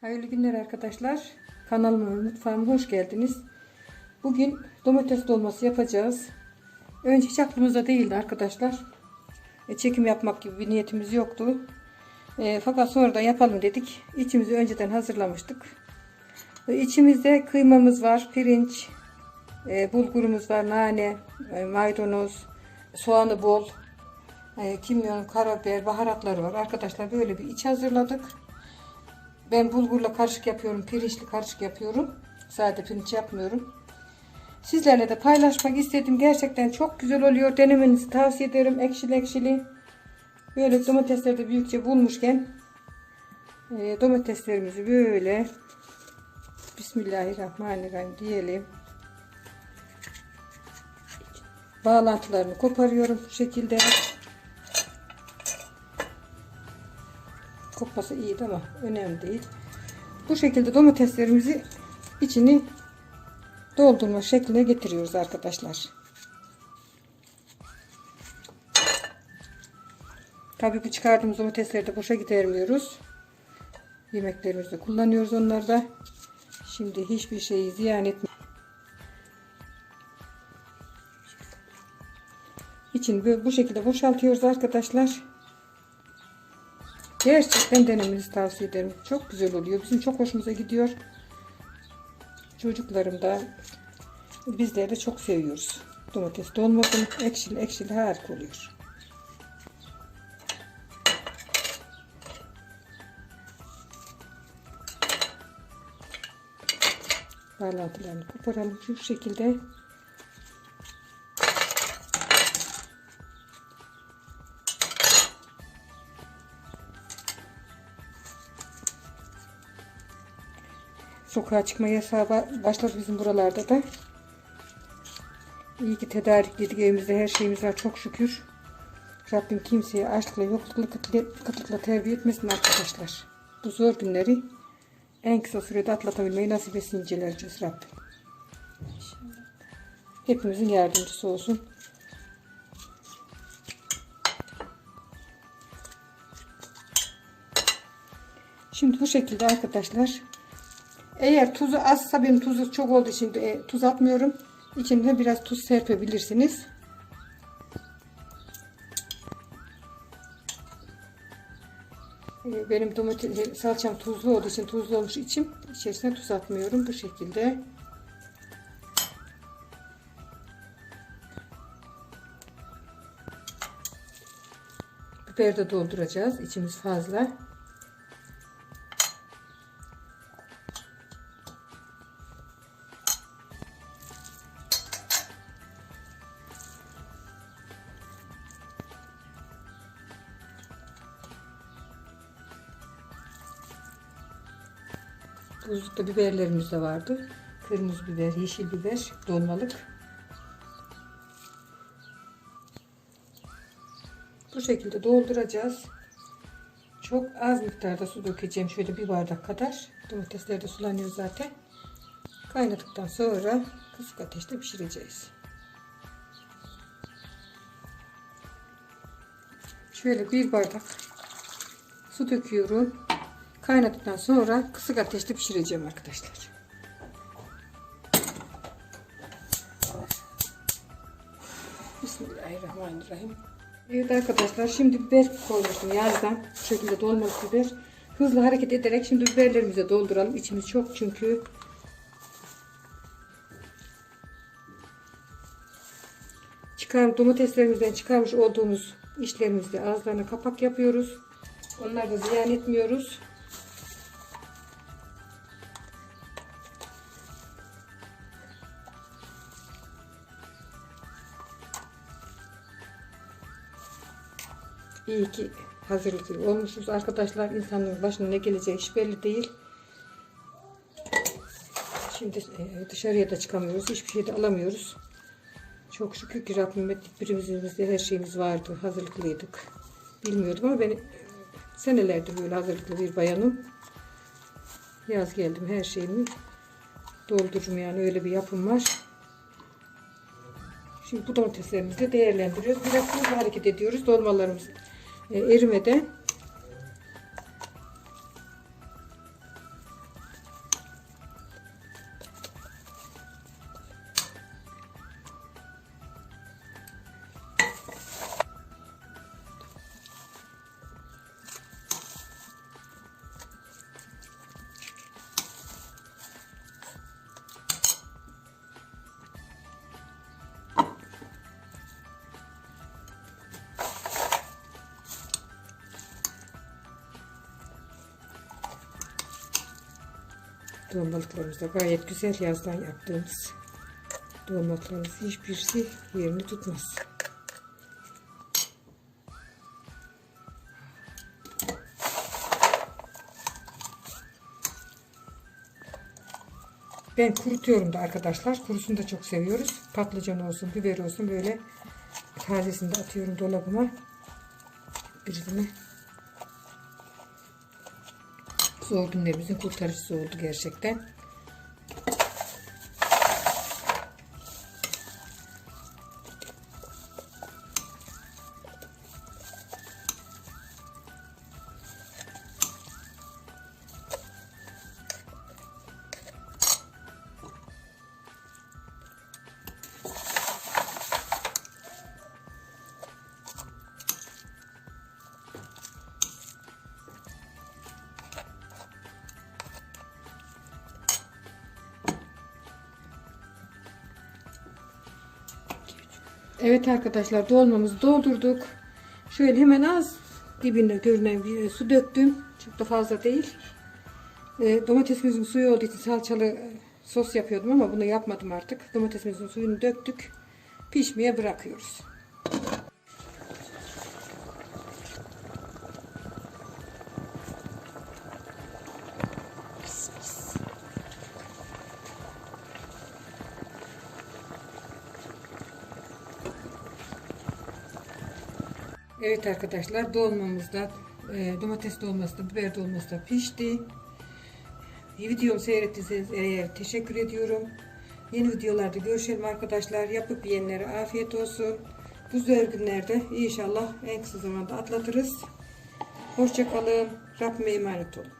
Hayırlı günler arkadaşlar. Kanalıma ve mutfağıma hoş geldiniz. Bugün domates dolması yapacağız. Önce hiç aklımızda değildi arkadaşlar. E, çekim yapmak gibi bir niyetimiz yoktu. E, fakat sonra da yapalım dedik. İçimizi önceden hazırlamıştık. E, içimizde kıymamız var, pirinç, e, bulgurumuz var, nane, e, maydanoz, soğanı bol, e, kimyon, karabiber, baharatları var. Arkadaşlar böyle bir iç hazırladık. Ben bulgurla karışık yapıyorum, pirinçli karışık yapıyorum. Sade pirinç yapmıyorum. Sizlerle de paylaşmak istedim. Gerçekten çok güzel oluyor. Denemenizi tavsiye ederim. Ekşili ekşili. Böyle domatesleri büyükçe bulmuşken e, domateslerimizi böyle Bismillahirrahmanirrahim diyelim. Bağlantılarını koparıyorum bu şekilde. Kopması iyi ama önemli değil. Bu şekilde domateslerimizi içini doldurma şekline getiriyoruz arkadaşlar. Tabii bu çıkardığımız domatesleri de boşa gidermiyoruz. Yemeklerimizde kullanıyoruz onları da. Şimdi hiçbir şeyi ziyan etme. İçini bu şekilde boşaltıyoruz arkadaşlar. Gerçekten denemenizi tavsiye ederim. Çok güzel oluyor. Bizim çok hoşumuza gidiyor. Çocuklarım da bizler de çok seviyoruz. Domates dolmasın. Ekşili ekşili harika oluyor. Bağlantılarını koparalım şu şekilde. Sokağa çıkma yasağı ba- başladı bizim buralarda da. İyi ki tedarikledik evimizde her şeyimiz var çok şükür. Rabbim kimseye açlıkla yoklukla kıtlıkla, kıtlıkla terbiye etmesin arkadaşlar. Bu zor günleri en kısa sürede atlatabilmeyi nasip etsin incelereceğiz Rabbim. Hepimizin yardımcısı olsun. Şimdi bu şekilde arkadaşlar eğer tuzu azsa benim tuzu çok olduğu için e, tuz atmıyorum. İçine biraz tuz serpebilirsiniz. E, benim domates salçam tuzlu olduğu için tuzlu olmuş içim içerisine tuz atmıyorum bu şekilde. Biber de dolduracağız. İçimiz fazla. Buzlukta biberlerimiz de vardı. Kırmızı biber, yeşil biber, dolmalık. Bu şekilde dolduracağız. Çok az miktarda su dökeceğim. Şöyle bir bardak kadar. Domatesler de sulanıyor zaten. Kaynadıktan sonra kısık ateşte pişireceğiz. Şöyle bir bardak su döküyorum. Kaynadıktan sonra kısık ateşte pişireceğim arkadaşlar. Bismillahirrahmanirrahim. Evet arkadaşlar şimdi biber koymuştum yazdan. Bu şekilde dolmalık biber. Hızlı hareket ederek şimdi biberlerimize dolduralım. İçimiz çok çünkü. Çıkar, domateslerimizden çıkarmış olduğumuz işlerimizde ağızlarına kapak yapıyoruz. Onları da ziyan etmiyoruz. İyi ki hazırlıklı olmuşuz arkadaşlar. İnsanların başına ne geleceği hiç belli değil. Şimdi e, dışarıya da çıkamıyoruz. Hiçbir şey de alamıyoruz. Çok şükür ki Rabbim ettik birimizde her şeyimiz vardı. Hazırlıklıydık. Bilmiyordum ama ben senelerdir böyle hazırlıklı bir bayanım. Yaz geldim her şeyimi doldururum yani öyle bir yapım var. Şimdi bu domateslerimizi de değerlendiriyoruz. Biraz hareket ediyoruz. Dolmalarımız e, erimeden Dolmalıklarımız da gayet güzel yazdan yaptığımız dolmalıklarımız hiçbirisi yerini tutmaz. Ben kurutuyorum da arkadaşlar. Kurusunu da çok seviyoruz. Patlıcan olsun, biber olsun böyle tazesini de atıyorum dolabıma. Birini zor günlerimizin kurtarıcısı oldu gerçekten. Evet arkadaşlar dolmamızı doldurduk. Şöyle hemen az dibinde görünen bir e, su döktüm. Çok da fazla değil. E, domatesimizin suyu olduğu için salçalı e, sos yapıyordum ama bunu yapmadım artık. Domatesimizin suyunu döktük. Pişmeye bırakıyoruz. Evet arkadaşlar dolmamız da e, domates dolması da biber dolması da pişti. Videomu seyrettiyseniz eğer teşekkür ediyorum. Yeni videolarda görüşelim arkadaşlar. Yapıp yiyenlere afiyet olsun. Bu zor günlerde inşallah en kısa zamanda atlatırız. Hoşçakalın. Rabbime emanet olun.